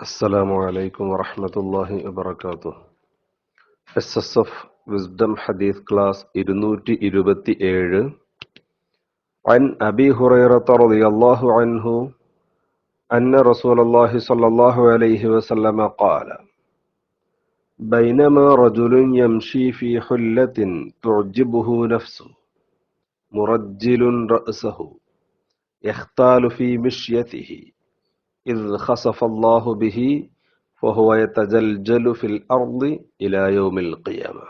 السلام عليكم ورحمة الله وبركاته S S F wisdom ഹദീസ് class ഇരുന്നൂറ്റി ഇരുപത്തി ഏഴ് عن أبي هريرة رضي الله عنه أن رسول الله صلى الله عليه وسلم قال بينما رجل يمشي في حلة تعجبه نفسه مرجل رأسه يختال في مشيته إذ خسف الله به وهو يتجلجل في الأرض إلى يوم القيامة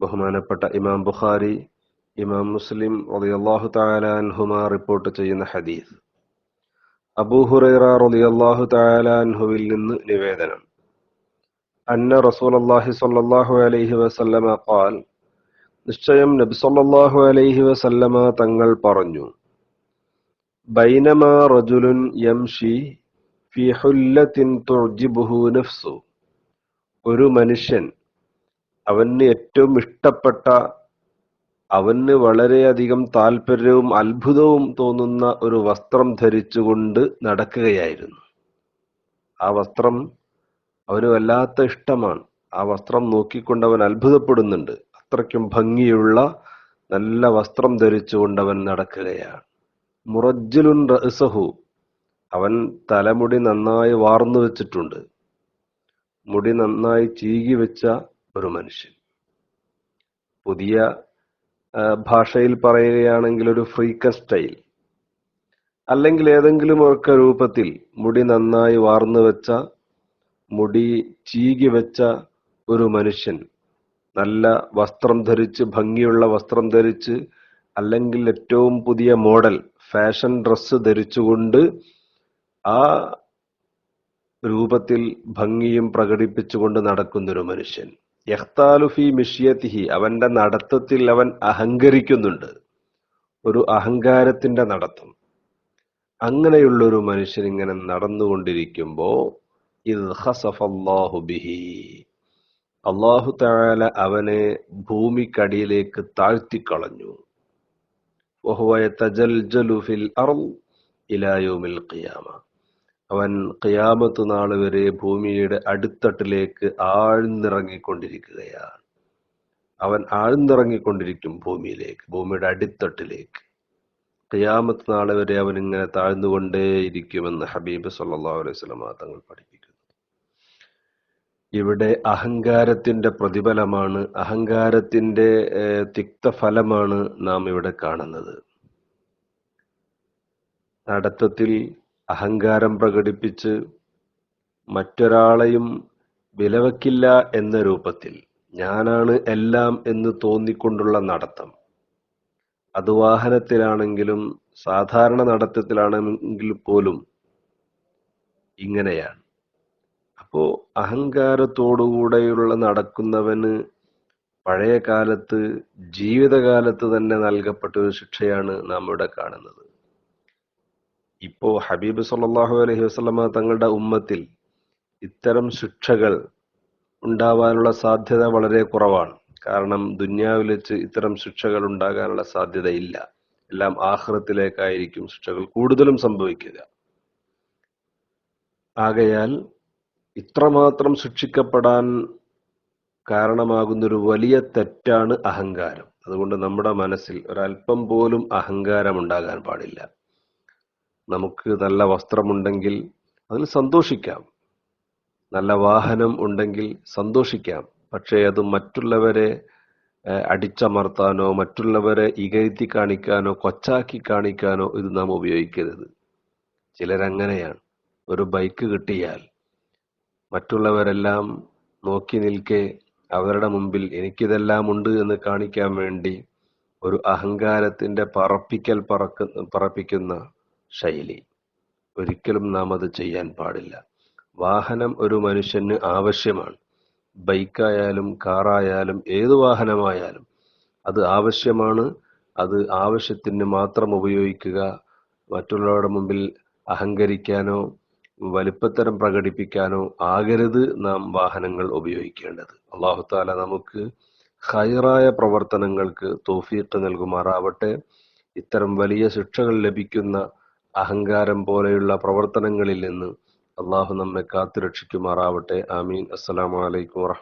ബഹുമാനപ്പെട്ട ഇമാം ബുഖാരി ഇമാം മുസ്ലിം റളിയല്ലാഹു തആല അൻഹുമ റിപ്പോർട്ട് ചെയ്യുന്ന ഹദീസ് അബൂ ഹുറൈറ റളിയല്ലാഹു തആല അൻഹുവിൽ നിന്ന് നിവേദനം അന്ന റസൂലുള്ളാഹി സ്വല്ലല്ലാഹു അലൈഹി വസല്ലമ ഖാൽ നിശ്ചയം നബി സല്ലല്ലാഹു അലൈഹി വസല്ലമ തങ്ങൾ പറഞ്ഞു ബൈനമ رجل يمشي في حلة تعجبه نفسه ഒരു മനുഷ്യൻ അവന് ഏറ്റവും ഇഷ്ടപ്പെട്ട അവന് വളരെയധികം താല്പര്യവും അത്ഭുതവും തോന്നുന്ന ഒരു വസ്ത്രം ധരിച്ചുകൊണ്ട് നടക്കുകയായിരുന്നു. ആ വസ്ത്രം അവന് വല്ലാത്ത ഇഷ്ടമാണ്. ആ വസ്ത്രം നോക്കിക്കൊണ്ട് അവൻ അത്ഭുതപ്പെടുന്നുണ്ട്. അത്രയ്ക്കും ഭംഗിയുള്ള നല്ല വസ്ത്രം ധരിച്ചുകൊണ്ട് അവൻ നടക്കുകയാണ്. മുറജ്ജലുൻ റഅസഹു. അവൻ തലമുടി നന്നായി വാർന്നു വെച്ചിട്ടുണ്ട്. മുടി നന്നായി ചീകി വെച്ച ഒരു മനുഷ്യൻ. പുതിയ ഭാഷയിൽ പറയുകയാണെങ്കിൽ ഒരു ഫ്രീക്കൻ സ്റ്റൈൽ. അല്ലെങ്കിൽ ഏതെങ്കിലും ഒക്കെ രൂപത്തിൽ മുടി നന്നായി വാർന്നു വെച്ച മുടി ചീകി വെച്ച ഒരു മനുഷ്യൻ. നല്ല വസ്ത്രം ധരിച്ച് ഭംഗിയുള്ള വസ്ത്രം ധരിച്ച് അല്ലെങ്കിൽ ഏറ്റവും പുതിയ മോഡൽ ഫാഷൻ ഡ്രസ്സ് ധരിച്ചുകൊണ്ട് ആ രൂപത്തിൽ ഭംഗിയും പ്രകടിപ്പിച്ചുകൊണ്ട് നടക്കുന്നൊരു മനുഷ്യൻ. യഹ്താലുഫി മിഷ്യത്തിഹി അവന്റെ നടത്തത്തിൽ അവൻ അഹങ്കരിക്കുന്നുണ്ട്. ഒരു അഹങ്കാരത്തിന്റെ നടത്തം. അങ്ങനെയുള്ള ഒരു മനുഷ്യൻ ഇങ്ങനെ നടന്നുകൊണ്ടിരിക്കുമ്പോ ബിഹി. അള്ളാഹു തആല അവനെ ഭൂമിക്കടിയിലേക്ക് താഴ്ത്തിക്കളഞ്ഞു. അവൻ ഖിയാമത്ത് നാൾ വരെ ഭൂമിയുടെ അടിത്തട്ടിലേക്ക് ആഴ്ന്നിറങ്ങിക്കൊണ്ടിരിക്കുകയാണ്. അവൻ ആഴ്ന്നിറങ്ങിക്കൊണ്ടിരിക്കും ഭൂമിയിലേക്ക് ഭൂമിയുടെ അടിത്തട്ടിലേക്ക്. ഖിയാമത്ത് നാൾ വരെ അവൻ ഇങ്ങനെ താഴ്ന്നുകൊണ്ടേയിരിക്കുമെന്ന് ഹബീബ് സല്ലാ അലൈഹി വസല്ലം തങ്ങൾ പഠിപ്പിക്കുന്നു. ഇവിടെ അഹങ്കാരത്തിന്റെ പ്രതിഫലമാണ് അഹങ്കാരത്തിന്റെ തിക്തഫലമാണ് നാം ഇവിടെ കാണുന്നത്. നടത്തത്തിൽ അഹങ്കാരം പ്രകടിപ്പിച്ച് മറ്റൊരാളെയും വിലവെക്കില്ല എന്ന രൂപത്തിൽ ഞാനാണ് എല്ലാം എന്ന് തോന്നിക്കൊണ്ടുള്ള നടത്തം. അത് വാഹനത്തിലാണെങ്കിലും സാധാരണ നടത്തത്തിലാണെങ്കിൽ പോലും ഇങ്ങനെയാണ്. അഹങ്കാരത്തോടുകൂടെയുള്ള നടക്കുന്നവന് പഴയ കാലത്ത് ജീവിതകാലത്ത് തന്നെ നൽകപ്പെട്ട ഒരു ശിക്ഷയാണ് നാം ഇവിടെ കാണുന്നത്. ഇപ്പോ ഹബീബ് സല്ലാഹു അലഹി വസ്ലമ തങ്ങളുടെ ഉമ്മത്തിൽ ഇത്തരം ശിക്ഷകൾ ഉണ്ടാവാനുള്ള സാധ്യത വളരെ കുറവാണ്. കാരണം ദുന്യാവിൽ വെച്ച് ഇത്തരം ശിക്ഷകൾ ഉണ്ടാകാനുള്ള സാധ്യതയില്ല എല്ലാം ആഹ്റത്തിലേക്കായിരിക്കും ശിക്ഷകൾ കൂടുതലും സംഭവിക്കുക. ആകയാൽ ഇത്രമാത്രം ശിക്ഷിക്കപ്പെടാൻ കാരണമാകുന്നൊരു വലിയ തെറ്റാണ് അഹങ്കാരം. അതുകൊണ്ട് നമ്മുടെ മനസ്സിൽ ഒരല്പം പോലും അഹങ്കാരം ഉണ്ടാകാൻ പാടില്ല. നമുക്ക് നല്ല വസ്ത്രമുണ്ടെങ്കിൽ അതിൽ സന്തോഷിക്കാം. നല്ല വാഹനം ഉണ്ടെങ്കിൽ സന്തോഷിക്കാം. പക്ഷേ അത് മറ്റുള്ളവരെ അടിച്ചമർത്താനോ മറ്റുള്ളവരെ ഇകഴ്ത്തി കാണിക്കാനോ കൊച്ചാക്കി കാണിക്കാനോ ഇത് നാം ഉപയോഗിക്കരുത്. ചിലരങ്ങനെയാണ്. ഒരു ബൈക്ക് കിട്ടിയാൽ മറ്റുള്ളവരെല്ലാം നോക്കി നിൽക്കെ അവരുടെ മുമ്പിൽ എനിക്കിതെല്ലാം ഉണ്ട് എന്ന് കാണിക്കാൻ വേണ്ടി ഒരു അഹങ്കാരത്തിന്റെ പറപ്പിക്കൽ പറക്ക പറപ്പിക്കുന്ന ശൈലി. ഒരിക്കലും നാം അത് ചെയ്യാൻ പാടില്ല. വാഹനം ഒരു മനുഷ്യന് ആവശ്യമാണ്. ബൈക്കായാലും കാറായാലും ഏത് വാഹനമായാലും അത് ആവശ്യമാണ്. അത് ആവശ്യത്തിന് മാത്രം ഉപയോഗിക്കുക. മറ്റുള്ളവരുടെ മുമ്പിൽ അഹങ്കരിക്കാനോ വലിപ്പത്തരം പ്രകടിപ്പിക്കാനോ ആകരുത് നാം വാഹനങ്ങൾ ഉപയോഗിക്കേണ്ടത്. അള്ളാഹു താല നമുക്ക് ഹൈറായ പ്രവർത്തനങ്ങൾക്ക് തോഫീക്ക് നൽകുമാറാവട്ടെ. ഇത്തരം വലിയ ശിക്ഷകൾ ലഭിക്കുന്ന അഹങ്കാരം പോലെയുള്ള പ്രവർത്തനങ്ങളിൽ നിന്ന് അള്ളാഹു നമ്മെ കാത്തുരക്ഷിക്കുമാറാവട്ടെ. ആമീൻ. അസ്സലാമു അലൈക്കും വാ